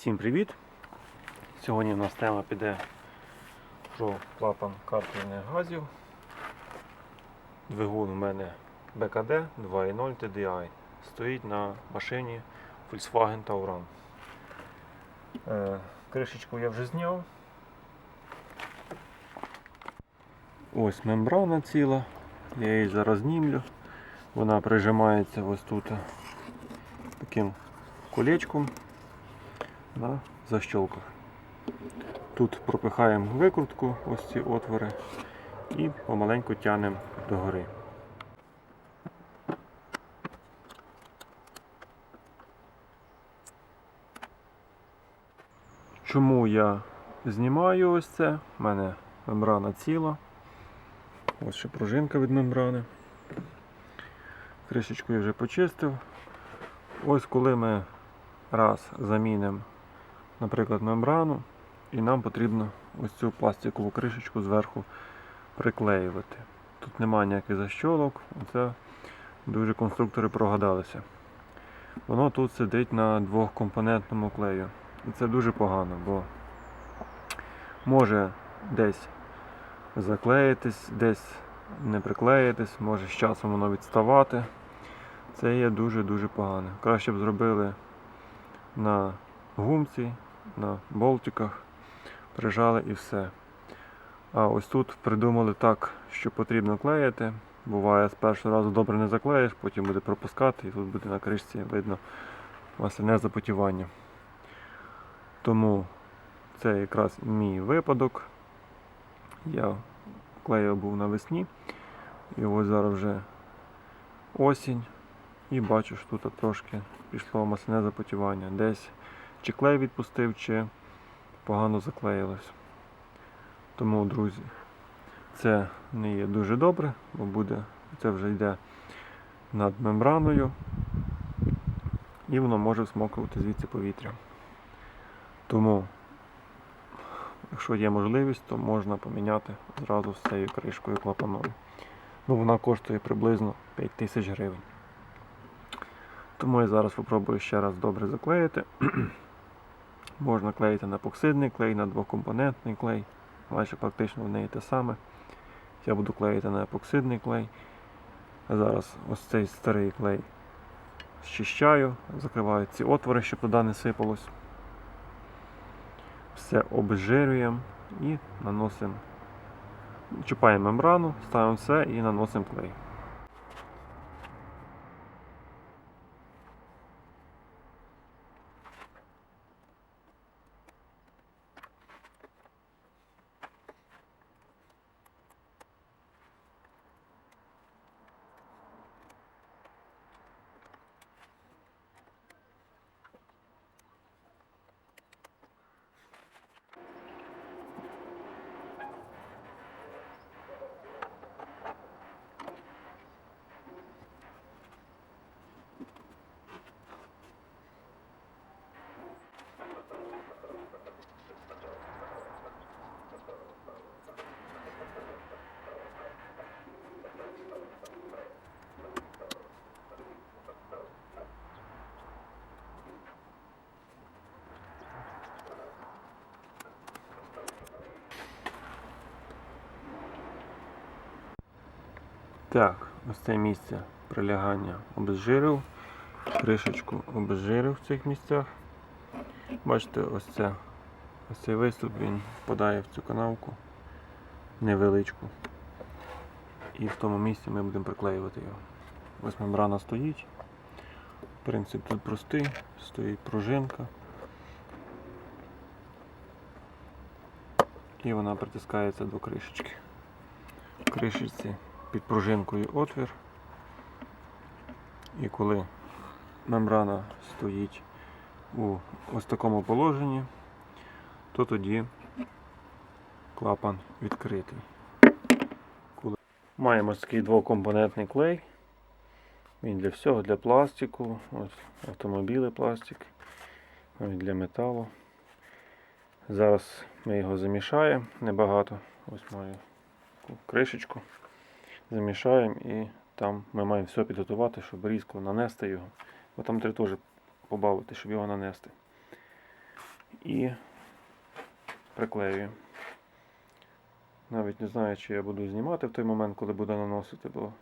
Всім привіт! Сьогодні у нас тема піде про клапан картриних газів. Двигун у мене БКД 2.0 TDI. Стоїть на машині Volkswagen Tauran. Е, кришечку я вже зняв. Ось мембрана ціла. Я її зараз знімлю. Вона прижимається ось тут таким колечком на защолках. Тут пропихаємо викрутку, ось ці отвори, і помаленьку тянемо догори. Чому я знімаю ось це? У мене мембрана ціла. Ось ще пружинка від мембрани. Кришечку я вже почистив. Ось коли ми раз замінимо наприклад, мембрану, і нам потрібно ось цю пластикову кришечку зверху приклеювати. Тут немає ніяких защолок, це дуже конструктори прогадалися. Воно тут сидить на двохкомпонентному клею. І це дуже погано, бо може десь заклеїтись, десь не приклеїтись, може з часом воно відставати. Це є дуже-дуже погано. Краще б зробили на гумці, на болтиках, прижали і все. А ось тут придумали так, що потрібно клеїти. Буває, з першого разу добре не заклеїш, потім буде пропускати і тут буде на кришці видно масляне запотівання. Тому це якраз мій випадок. Я клеїв був навесні. І ось зараз вже осінь. І бачу, що тут трошки пішло масляне запотівання. Десь чи клей відпустив, чи погано заклеїлось. Тому, друзі, це не є дуже добре, бо буде, це вже йде над мембраною і воно може всмокувати звідси повітря. Тому, якщо є можливість, то можна поміняти зразу з цією кришкою клапаною. Ну, вона коштує приблизно 5 тисяч гривень. Тому я зараз спробую ще раз добре заклеїти. Можна клеїти на епоксидний клей, на двокомпонентний клей. Майже практично в неї те саме. Я буду клеїти на епоксидний клей. Зараз ось цей старий клей зчищаю, закриваю ці отвори, щоб туди не сипалось. Все обезжирюємо і наносимо. Чіпаємо мембрану, ставимо все і наносимо клей. Так, ось це місце прилягання обезжирив, кришечку обезжирив в цих місцях. Бачите, ось це, ось цей виступ він впадає в цю канавку невеличку. І в тому місці ми будемо приклеювати його. Ось мембрана стоїть. Принцип тут простий, стоїть пружинка. І вона притискається до кришечки. Кришечці під пружинкою отвір. І коли мембрана стоїть у ось такому положенні, то тоді клапан відкритий. Коли... Маємо такий двокомпонентний клей. Він для всього, для пластику, ось автомобіли пластик, ось для металу. Зараз ми його замішаємо небагато. Ось маю кришечку замішаємо і там ми маємо все підготувати, щоб різко нанести його. Бо там треба теж побавити, щоб його нанести. і приклеюю. Навіть не знаю, чи я буду знімати в той момент, коли буду наносити, бо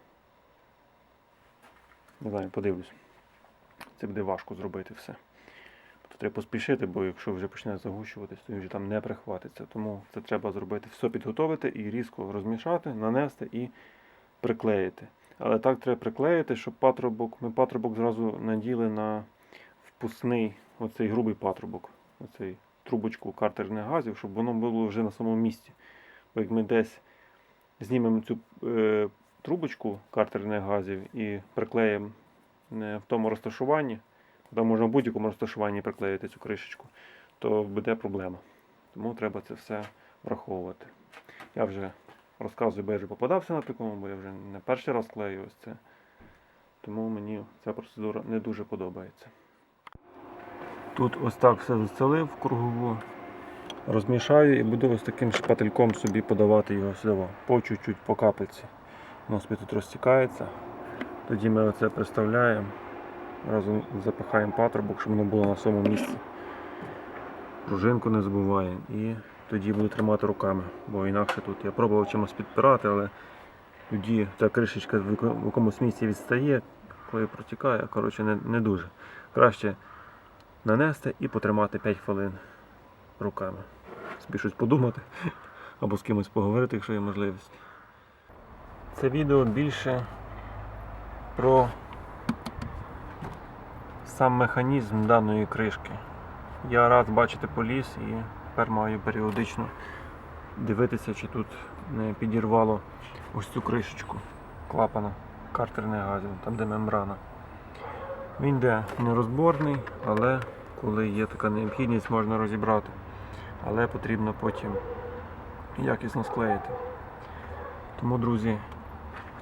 не знаю, подивлюсь. Це буде важко зробити все. Тобто треба поспішити, бо якщо вже почне загущуватись, то він вже там не прихватиться. Тому це треба зробити, все підготовити і різко розмішати, нанести і приклеїти. Але так треба приклеїти, щоб патрубок, ми патрубок зразу наділи на впускний, оцей грубий патрубок, оцей трубочку картерних газів, щоб воно було вже на самому місці. Бо як ми десь знімемо цю е, трубочку картерних газів і приклеїмо не в тому розташуванні, там можна в будь-якому розташуванні приклеїти цю кришечку, то буде проблема. Тому треба це все враховувати. Я вже розказую, бо я вже попадався на такому, бо я вже не перший раз клею ось це. Тому мені ця процедура не дуже подобається. Тут ось так все застелив кругову, розмішаю і буду ось таким шпательком собі подавати його сюди. По чуть-чуть, по капельці. Воно собі тут розтікається. Тоді ми оце приставляємо, разом запихаємо патрубок, щоб воно було на своєму місці. Пружинку не забуваємо і тоді буду тримати руками, бо інакше тут я пробував чимось підпирати, але тоді ця кришечка в якомусь місці відстає, коли протікає, коротше не, не дуже. Краще нанести і потримати 5 хвилин руками. Собі щось подумати або з кимось поговорити, якщо є можливість. Це відео більше про сам механізм даної кришки. Я раз бачити поліз і тепер маю періодично дивитися, чи тут не підірвало ось цю кришечку клапана картерних газів, там де мембрана. Він йде нерозборний, але коли є така необхідність, можна розібрати. Але потрібно потім якісно склеїти. Тому, друзі,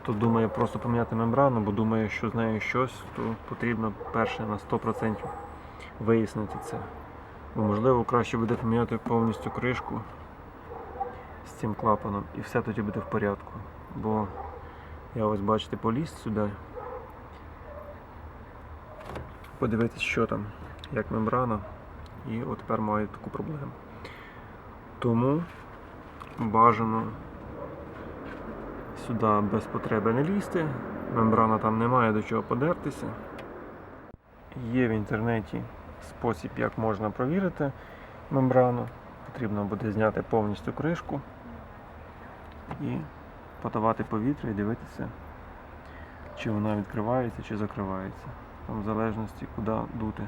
хто думає просто поміняти мембрану, бо думає, що з нею щось, то потрібно перше на 100% вияснити це. Бо можливо краще буде поміняти повністю кришку з цим клапаном і все тоді буде в порядку. Бо я ось бачите поліз сюди. Подивитись, що там, як мембрана, і от тепер маю таку проблему. Тому бажано сюди без потреби не лізти, мембрана там немає до чого подертися. Є в інтернеті спосіб, як можна провірити мембрану. Потрібно буде зняти повністю кришку і подавати повітря і дивитися, чи вона відкривається, чи закривається. Там в залежності, куди дути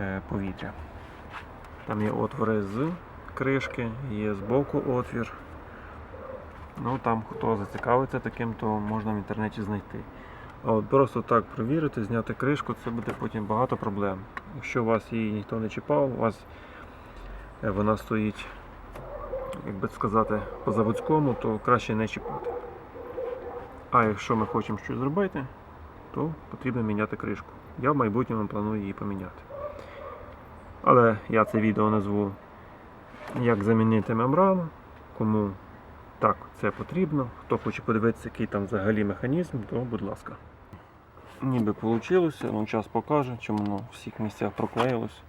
е, повітря. Там є отвори з кришки, є збоку отвір. Ну там хто зацікавиться таким, то можна в інтернеті знайти. От просто так провірити, зняти кришку, це буде потім багато проблем. Якщо у вас її ніхто не чіпав, у вас е, вона стоїть, як би сказати, по заводському, то краще не чіпати. А якщо ми хочемо щось зробити, то потрібно міняти кришку. Я в майбутньому планую її поміняти. Але я це відео назву як замінити мембрану. Кому так це потрібно, хто хоче подивитися, який там взагалі механізм, то будь ласка. Ніби вийшло, ну час покаже, чому воно в всіх місцях проклеїлось.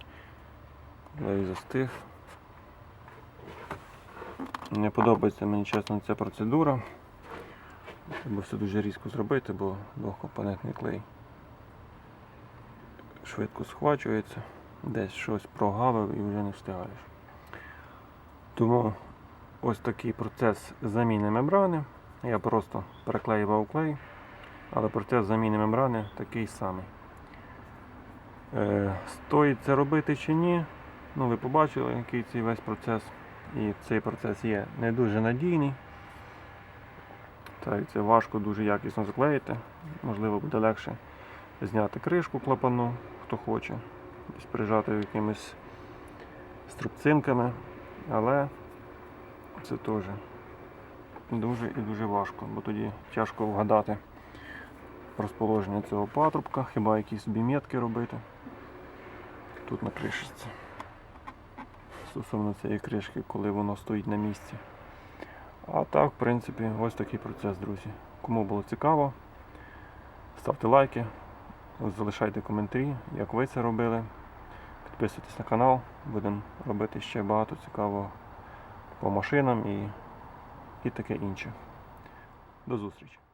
Клей застиг. Не подобається мені чесно ця процедура. Треба все дуже різко зробити, бо двохкомпонентний клей швидко схвачується, десь щось прогавив і вже не встигаєш. Тому ось такий процес заміни мембрани. Я просто переклеював клей, але процес заміни мембрани такий самий. Е, стоїть це робити чи ні? Ну, ви побачили, який цей весь процес. І цей процес є не дуже надійний. Так, це важко дуже якісно заклеїти. Можливо, буде легше зняти кришку клапану, хто хоче, десь прижати якимись струбцинками, але це теж дуже і дуже важко, бо тоді тяжко вгадати розположення цього патрубка, хіба якісь собі метки робити. Тут на кришці. Стосовно цієї кришки, коли воно стоїть на місці. А так, в принципі, ось такий процес, друзі. Кому було цікаво, ставте лайки, залишайте коментарі, як ви це робили. Підписуйтесь на канал, будемо робити ще багато цікавого по машинам і, і таке інше. До зустрічі!